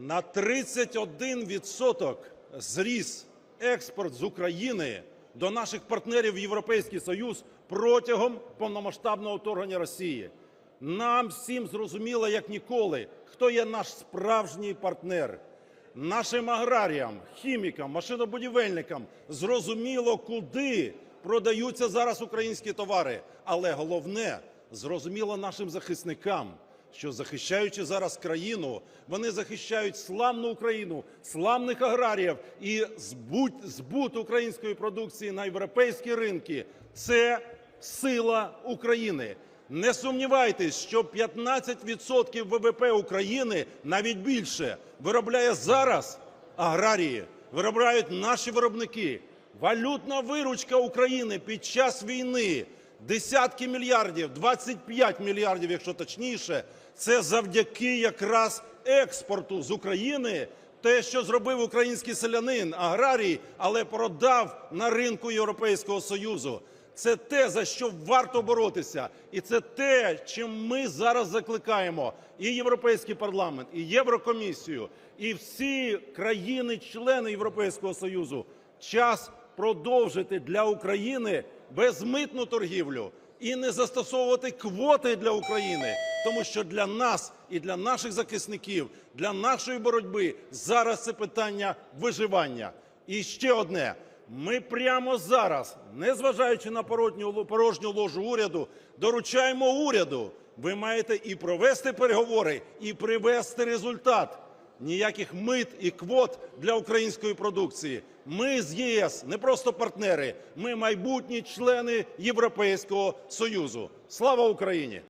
На 31% зріс експорт з України до наших партнерів в Європейський Союз протягом повномасштабного вторгнення Росії. Нам всім зрозуміло, як ніколи, хто є наш справжній партнер. Нашим аграріям, хімікам, машинобудівельникам зрозуміло, куди продаються зараз українські товари. Але головне, зрозуміло нашим захисникам, що захищаючи зараз країну, вони захищають славну Україну, славних аграріїв і збут, збут української продукції на європейські ринки. Це сила України. Не сумнівайтесь, що 15% ВВП України, навіть більше, виробляє зараз аграрії, виробляють наші виробники. Валютна виручка України під час війни десятки мільярдів, 25 мільярдів, якщо точніше, це завдяки якраз експорту з України. Те, що зробив український селянин, аграрій, але продав на ринку Європейського Союзу. Це те, за що варто боротися, і це те, чим ми зараз закликаємо і Європейський парламент, і Єврокомісію, і всі країни-члени Європейського Союзу. Час продовжити для України безмитну торгівлю і не застосовувати квоти для України, тому що для нас і для наших захисників, для нашої боротьби зараз це питання виживання. І ще одне. Ми прямо зараз, незважаючи на порожню, ложу уряду, доручаємо уряду. Ви маєте і провести переговори, і привести результат. Ніяких мит і квот для української продукції. Ми з ЄС не просто партнери, ми майбутні члени Європейського Союзу. Слава Україні!